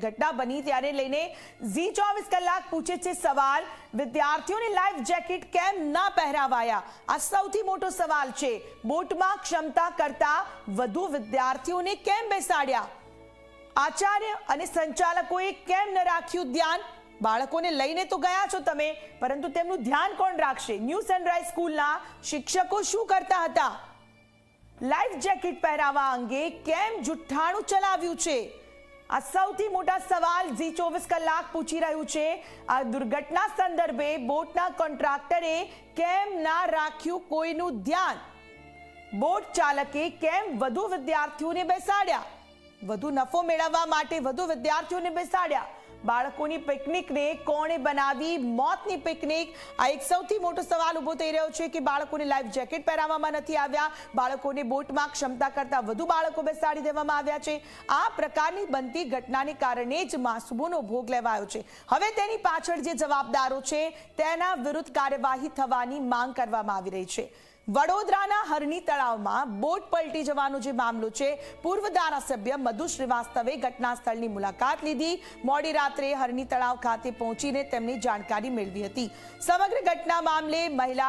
ઘટના બની ત્યારે લઈને ઝી ચોવીસ કલાક પૂછે છે સવાલ. વિદ્યાર્થીઓને લાઈફ જેકેટ કેમ ના પહેરાવાયા? આ સૌથી મોટો સવાલ છે. બોટમાં ક્ષમતા કરતા વધુ વિદ્યાર્થીઓને કેમ બેસાડ્યા? આચાર્ય અને સંચાલકોએ કેમ ન રાખ્યું ધ્યાન? બાળકોને લઈને તો ગયા છો તમે, પરંતુ તેમનું ધ્યાન કોણ રાખશે? ન્યૂ સનરાઈઝ સ્કૂલના શિક્ષકો શું કરતા હતા? લાઈફ જેકેટ પહેરાવા અંગે કેમ જુઠ્ઠાણું ચલાવ્યું છે? આ સૌથી મોટા સવાલ ઝી ચોવીસ કલાક પૂછી રહ્યું છે. આ દુર્ઘટના સંદર્ભે બોટના કોન્ટ્રાક્ટરે કેમ ના રાખ્યું કોઈનું ધ્યાન? બોટ ચાલકે કેમ વધુ વિદ્યાર્થીઓને બેસાડ્યા? વધુ નફો મેળવવા માટે વધુ વિદ્યાર્થીઓને બેસાડ્યા? બાળકોની પિકનિકને કોણે બનાવી? મોતની પિકનિક. આ એક સૌથી મોટો સવાલ ઊભો થઈ રહ્યો છે કે બાળકોને લાઈફ જેકેટ પહેરાવવામાં નથી આવ્યા. બાળકોને બોટમાં ક્ષમતા કરતા વધુ બાળકો બેસાડી દેવામાં આવ્યા છે. આ પ્રકારની બનતી ઘટનાને કારણે જ માસુમોનો ભોગ લેવાયો છે. હવે તેની પાછળ જે જવાબદારો છે, તેના વિરુદ્ધ કાર્યવાહી થવાની માંગ કરવામાં આવી રહી છે. વડોદરાના હરણી તળાવમાં બોટ પલટી જવાનો જે મામલો છે, પૂર્વ ધારાસભ્ય મધુ શ્રીવાસ્તવે ઘટના સ્થળની મુલાકાત લીધી. મોડી રાત્રે હરણી તળાવ ખાતે પહોંચીને તેમની જાણકારી મેળવી હતી. સમગ્ર ઘટના મામલે મહિલા